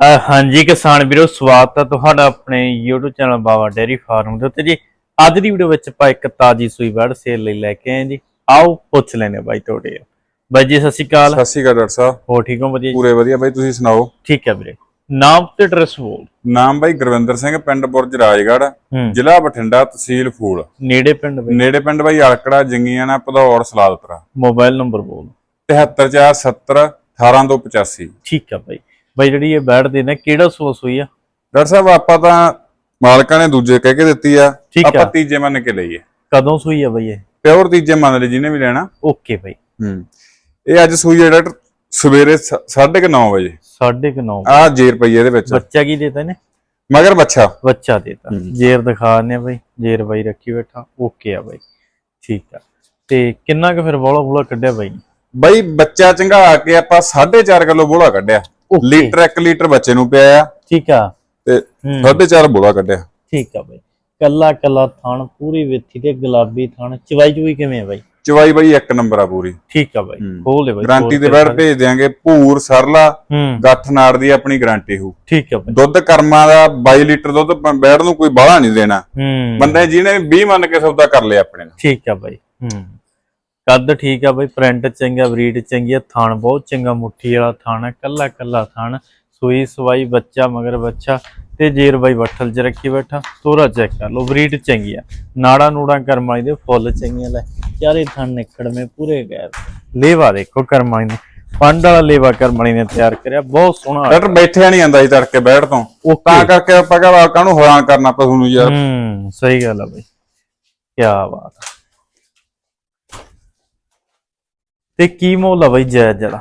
ਹਾਂਜੀ ਕਿਸਾਨ ਵੀਰੋ ਸਵਾਗਤ ਹੈ ਤੁਹਾਡਾ ਆਪਣੇ YouTube channel Bawa dairy farm ਦੇ ਉੱਤੇ ਜੀ। ਅੱਜ ਦੀ ਵੀਡੀਓ ਵਿੱਚ ਆਪਾਂ ਇੱਕ ਤਾਜੀ ਸੂਈ ਵੜ ਸੇਲ ਲਈ ਲੈ ਕੇ ਆਏ ਜੀ। ਆਓ ਪੁੱਛ ਲੈਨੇ ਬਾਈ ਤੁਹਾਡੇ ਬਾਈ ਜੀ ਸਤਿ ਸ਼੍ਰੀ ਅਕਾਲ। ਸਤਿ ਸ਼੍ਰੀ ਅਕਾਲ ਡਾਕਟਰ ਸਾਹਿਬ। ਹੋ ਠੀਕ ਹੋ ਵਧੀਆ? ਪੂਰੇ ਵਧੀਆ ਬਾਈ ਤੁਸੀਂ ਸੁਣਾਓ? ਠੀਕ ਹੈ ਵੀਰੇ। ਨਾਮ ਤੇ ਐਡਰੈਸ ਬੋਲ। ਨਾਮ ਬਾਈ ਗੁਰਵਿੰਦਰ ਸਿੰਘ ਪਿੰਡ ਬੁਰਜ ਰਾਜਗੜ੍ਹ ਜ਼ਿਲ੍ਹਾ ਬਠਿੰਡਾ ਤਹਿਸੀਲ ਫੂਲ। ਨੇੜੇ ਪਿੰਡ ਬਈ? ਨੇੜੇ ਪਿੰਡ ਬਾਈ ਅਲਕੜਾ ਜੰਗੀਆਣਾ ਭਦੌੜ ਸਲਾਦਪੁਰਾ ਮੋਬਾਈਲ ਨੰਬਰ ਬੋਲ। 73470 18285 ਠੀਕ ਹੈ ਬਾਈ। ਬਾਈ ਜਿਹੜੀ ਇਹ ਬੈਠ ਦੇ ਨੇ ਕਿਹੜਾ ਸੋਸ ਹੋਈ ਆ? ਡਾਕਟਰ ਸਾਹਿਬ ਆਪਾਂ ਤਾਂ ਮਾਲਕਾਂ ਨੇ ਦੂਜੇ ਕਹਿ ਕੇ ਦਿੱਤੀ ਆ ਠੀਕ ਆਪਾਂ ਆ। ਤੀਜੇ ਮੰਨ ਕੇ ਲਈਏ। ਕਦੋਂ ਸੂਈ ਆ ਬਾਈ ਇਹ? ਪਿਓਰ ਤੀਜੇ ਮੰਨ ਲਈ ਜਿਹਨੇ ਵੀ ਲੈਣਾ। ਓਕੇ ਬਾਈ। ਹੂੰ। ਇਹ ਅੱਜ ਸੂਈ ਹੈ ਡਾਕਟਰ ਸਵੇਰੇ 9:30 ਵਜੇ। 9:30 ਆ ਜੇਰ ਪਈ ਇਹਦੇ ਵਿੱਚ। ਬੱਚਾ ਕੀ ਦੇਤਾ ਨੇ ਮਗਰ ਬੱਚਾ। ਬੱਚਾ ਦੇਤਾ। ਜੇਰ ਦਿਖਾ ਨੇ ਬਾਈ। ਜੇਰ ਬਾਈ ਰੱਖੀ ਬੈਠਾ। ਓਕੇ ਆ ਬਾਈ। ਠੀਕ ਆ। ਤੇ ਕਿੰਨਾ ਕੁ ਫਿਰ ਬੋਲਾ ਬੋਲਾ ਕੱਢਿਆ ਬਾਈ? ਬਾਈ ਬੱਚਾ ਚੰਗਾ ਕੇ ਆਪਾਂ 4.5 ਕਿਲੋ ਬੋਲਾ ਕੱਢਿਆ। ਲੀਟਰ 1 ਲੀਟਰ ਬੱਚੇ ਨੂੰ ਪਿਆ ਆ। ਠੀਕ ਆ। ਤੇ ਹੂੰ। 4.5 ਬੋਲਾ ਕੱਢਿਆ। ਠੀਕ ਆ ਬਾਈ। ਕੱਲਾ ਕੱਲਾ ਥਣ ਪੂਰੀ ਵੇਥੀ ਤੇ ਗੁਲਾਬੀ ਥਣ। ਚਵਾਈ ਚੁਈ ਕਿਵੇਂ ਆ ਬਾਈ? ਚਵਾਈ ਬਾਈ ਇੱਕ ਨੰਬਰ ਆ ਪੂਰੀ। ਠੀਕ ਆ ਬਾਈ। ਖੋਲ ਦੇ ਬਾਈ ਗਾਰੰਟੀ ਦੇ ਦਿਖਾ ਭੇਜ ਦਿਆਂਗੇ ਭੂਰ ਸਰਲਾ। ਗੱਠ ਨਾੜ ਦੀ ਆਪਣੀ ਗਾਰੰਟੀ ਹੋ ਠੀਕ ਆ ਬਾਈ। ਦੁੱਧ ਕਰਮਾਂ ਦਾ 22 ਲੀਟਰ ਦੁੱਧ ਬੈੜ ਨੂੰ ਕੋਈ ਬਾਹਲਾ ਨਹੀਂ ਦੇਣਾ। ਬੰਦੇ ਜਿਹਨੇ 20 ਮੰਨ ਕੇ ਸੌਦਾ ਕਰ ਲਿਆ ਆਪਣੇ ਨਾਲ। ਠੀਕ ਆ ਬਾਈ। ਹੂੰ। ਕੱਦ ਠੀਕ ਆ ਬਾਈ ਪ੍ਰਿੰਟ ਚੰਗਾ ਬਰੀਡ ਚੰਗੀ ਆ ਥਣ ਬਹੁਤ ਚੰਗਾ ਮੁੱਠੀ ਵਾਲਾ ਥਣ ਹੈ ਕੱਲਾ ਕੱਲਾ ਥਣ ਸੂਈ ਸਵਾਈ ਬੱਚਾ ਮਗਰ ਬੱਚਾ ਤੇ ਜੇਰ ਬਾਈ ਬੱਠਲ ਚ ਰੱਖੀ ਬੈਠਾ ਤੋਰਾ ਚੈੱਕ ਕਰ ਲਓ ਬਰੀਡ ਚੰਗੀ ਆ। ਨਾੜਾ ਨੂੜਾ ਕਰਮਾਈ ਦੇ ਫੁੱਲ ਚੰਗੀਆਂ ਲੈ ਚਾਰੇ ਥਣ ਨਿਕੜਵੇਂ ਪੂਰੇ ਗੈਰ। ਲੇਵਾ ਦੇਖੋ ਕਰਮਾਈ ਨੇ ਪੰਡ ਵਾਲਾ ਲੇਵਾ ਕਰਮਾਈ ਨੇ ਤਿਆਰ ਕਰਿਆ ਬਹੁਤ ਸੋਹਣਾ ਡਾਕਟਰ ਬੈਠਿਆ ਨਹੀਂ ਜਾਂਦਾ ਜੀ ਤੜਕੇ ਬੈੜ ਤੋਂ। ਤਾਂ ਕਰਕੇ ਆਪਾਂ ਕਹਾਂ ਕਾਹਨੂੰ ਹੈਰਾਨ ਕਰਨਾ ਪਸ਼ੂ ਨੂੰ ਯਾਰ? ਹੂੰ ਸਹੀ ਗੱਲ ਆ ਬਈ ਕੀ ਬਾਤ ਆ। ਤੇ ਕੀ ਮੁੱਲ ਆ ਬਈ ਜਾਇਜ਼ ਜਰਾ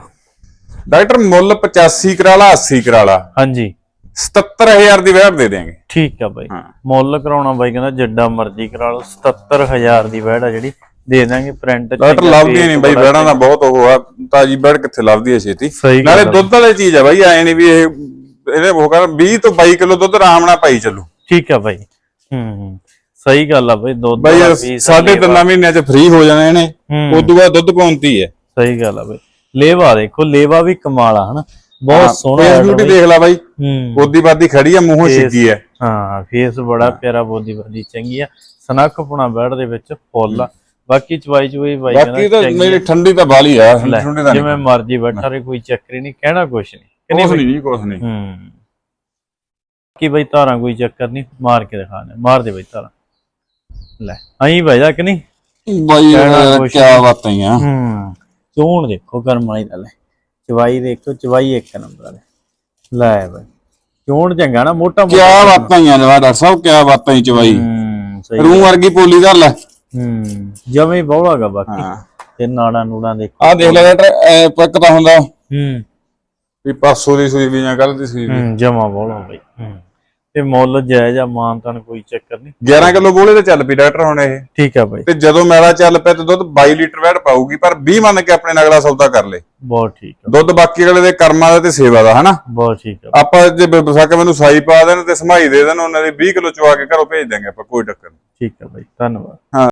ਡਾਕਟਰ ਮੁੱਲ 85 ਕਰਾ ਲਾ 80 ਕਰਾ ਲਾ। ਹਾਂਜੀ। 77000 ਦੀ ਵੈੜ ਦੇ ਦੇਾਂਗੇ ਠੀਕ ਆ ਬਈ। ਮੁੱਲ ਕਰਾਉਣਾ ਬਾਈ ਕਹਿੰਦਾ ਜਿੱਡਾ ਮਰਜ਼ੀ ਕਰਾ ਲਓ 77000 ਦੀ ਆ ਜਿਹੜੀ ਦੇ ਦਾਂਗੇ ਪ੍ਰਿੰਟ ਡਾਕਟਰ ਲੱਭਦੀ ਨਹੀਂ ਬਾਈ ਵੈੜਾਂ ਦਾ ਬਹੁਤ ਉਹ ਆ ਤਾਜੀ ਵੈੜ ਕਿੱਥੇ ਲੱਭਦੀ ਹੈ ਛੇਤੀ? ਨਾਲੇ। ਦੁੱਧ ਵਾਲੀ ਚੀਜ਼ ਆ ਬਾਈ ਐ ਨਹੀਂ ਵੀ ਇਹ ਇਹਨੇ ਉਹ ਕਰ 20 ਤੋਂ 22 ਕਿਲੋ ਦੁੱਧ ਆਰਾਮ ਨਾਲ ਪਾਈ ਚੱਲੂ। ਠੀਕ ਆ ਬਾਈ। ਹੂੰ ਸਹੀ ਗੱਲ ਆ ਬਈ ਦੁੱਧ ਬਾਈ ਵਾਲਾ ਇਹ piece ਸਾਢੇ ਲੇਵਾ। ਤਿੰਨਾਂ ਮਹੀਨਿਆਂ ਚ ਫ੍ਰੀ ਹੋ ਜਾਣਾ ਇਹਨੇ ਉਦੋਂ ਬਾਅਦ ਦੁੱਧ ਪਾਉਂਦੀ ਹੈ ਸਹੀ ਗੱਲ ਆ ਬਈ। ਲੇਵਾ ਦੇਖੋ ਲੇਵਾ ਵੀ ਕਮਾਲ ਆ ਹਨਾ? ਬਹੁਤ ਸੋਹਣਾ ਫੇਸ ਆ ਬਿਊਟੀ। ਦੇਖ ਲੈ ਬਾਈ। ਬੋਦੀ ਬਾਦੀ ਖੜੀ ਆ ਮੂੰਹੋਂ ਛਿੱਗੀ ਹੈ ਹਾਂ ਫੇਸ ਬੜਾ ਪਿਆਰਾ ਬੋਦੀ ਬਦੀ ਚੰਗੀ ਆ। ਸਨੱਖ ਪੁਣਾ ਬੈੜ ਦੇ ਵਿੱਚ ਫੁੱਲ ਆ। ਬਾਕੀ ਚਵਾਈ ਚਵਾਈ ਬਾਈ ਬਾਕੀ ਤਾਂ ਮੇਰੀ ਠੰਡੀ ਤਾਂ ਬਾਲੀ ਆ ਠੰਡੀ ਤਾਂ ਜਿਵੇਂ ਮਰਜ਼ੀ ਬੈਠਾ ਰੇ ਕੋਈ ਚੱਕਰ ਨਹੀਂ ਕਹਿਣਾ ਕੁਛ ਨਹੀਂ। ਕੁਛ ਨਹੀਂ ਜੀ ਕੁਛ ਨਹੀਂ। ਹੂੰ। ਕੀ ਬਈ ਧਾਰਾਂ ਕੋਈ ਚੱਕਰ ਨਹੀਂ ਮਾਰ ਕੇ ਦਿਖਾ ਨੇ ਮਾਰ ਦੇ ਬਈ ਧਾਰਾਂ। ਲੈ ਅਹੀਂ ਭਾਈਦਾ ਕਿ ਨਹੀਂ? ਬਾਈ ਕੀ ਬਾਤਾਂ ਆ। ਹੂੰ। ਚੋਣ ਦੇਖੋ ਕਰਮ ਵਾਲੀ ਦਾ ਲੈ ਚਵਾਈ ਦੇਖੋ ਚਵਾਈ ਇੱਕ ਨੰਬਰ ਵਾਲੇ। ਲੈ ਬਈ ਚੋਣ ਚੰਗਾ ਨਾ ਮੋਟਾ ਕੀ ਬਾਤਾਂ ਹੀ ਆ ਜਵਾ ਡਾਕਟਰ ਸਾਹਿਬ ਕੀ ਬਾਤਾਂ ਹੀ ਚਵਾਈ। ਹੂੰ ਸਹੀ ਰੂਹ ਵਰਗੀ ਪੋਲੀ ਧਰ ਲੈ। ਹੂੰ ਜਮੇ ਬੌਲਾਗਾ ਬਾਕੀ। ਹਾਂ। ਤੇ ਨਾੜਾ ਨੂੜਾ ਦੇਖੋ। ਆ ਦੇਖ ਲੈ ਡਾਕਟਰ ਪਿੱਕ ਤਾਂ ਹੁੰਦਾ। ਹੂੰ। ਵੀ ਪਾਸੋਂ ਦੀ ਸੂਈ ਵੀ ਜਾਂ ਕੱਲ ਦੀ ਸੂਈ ਵੀ ਹੂੰ ਜਮਾ ਬੌਲਾ ਬਈ। ਹੂੰ। ਤੇ ਮੁੱਲ ਜਾਇਜ਼ ਆ ਮਾਨ ਤਾਂ ਕੋਈ ਚੱਕਰ ਨਹੀਂ। 11 ਕਿਲੋ ਬੋਲੇ ਤੇ ਚੱਲ ਪਈ ਡਾਕਟਰ ਹੁਣ ਇਹ। ਠੀਕ ਆ ਬਾਈ। ਤੇ ਜਦੋਂ ਮੇਲਾ ਚੱਲ ਪਿਆ ਤੇ ਦੁੱਧ 22 ਲੀਟਰ ਵੈੜ ਪਾਊਗੀ ਪਰ 20 ਮੰਨ ਕੇ ਆਪਣੇ ਨਾਲ ਅਗਲਾ ਸੌਦਾ ਕਰ ਲੇ ਬਹੁਤ ਠੀਕ ਆ। ਦੁੱਧ ਬਾਕੀ ਅਗਲੇ ਦੇ ਕਰਮਾਂ ਦਾ ਤੇ ਸੇਵਾ ਦਾ ਹਨਾ? ਬਹੁਤ ਠੀਕ ਆ। ਆਪਾਂ ਜੇ ਬਸਾ ਕੇ ਮੈਨੂੰ ਸਾਈ ਪਾ ਦੇਣ ਤੇ ਸਮਾਈ ਦੇ ਦੇਣ ਉਹਨਾਂ ਦੇ 20 ਕਿਲੋ ਚਵਾ ਕੇ ਘਰੋਂ ਭੇਜ ਦਾਂਗੇ ਆਪਾਂ ਕੋਈ ਟੱਕਰ ਨਹੀਂ। ਠੀਕ ਆ ਬਾਈ ਧੰਨਵਾਦ। ਹਾਂ।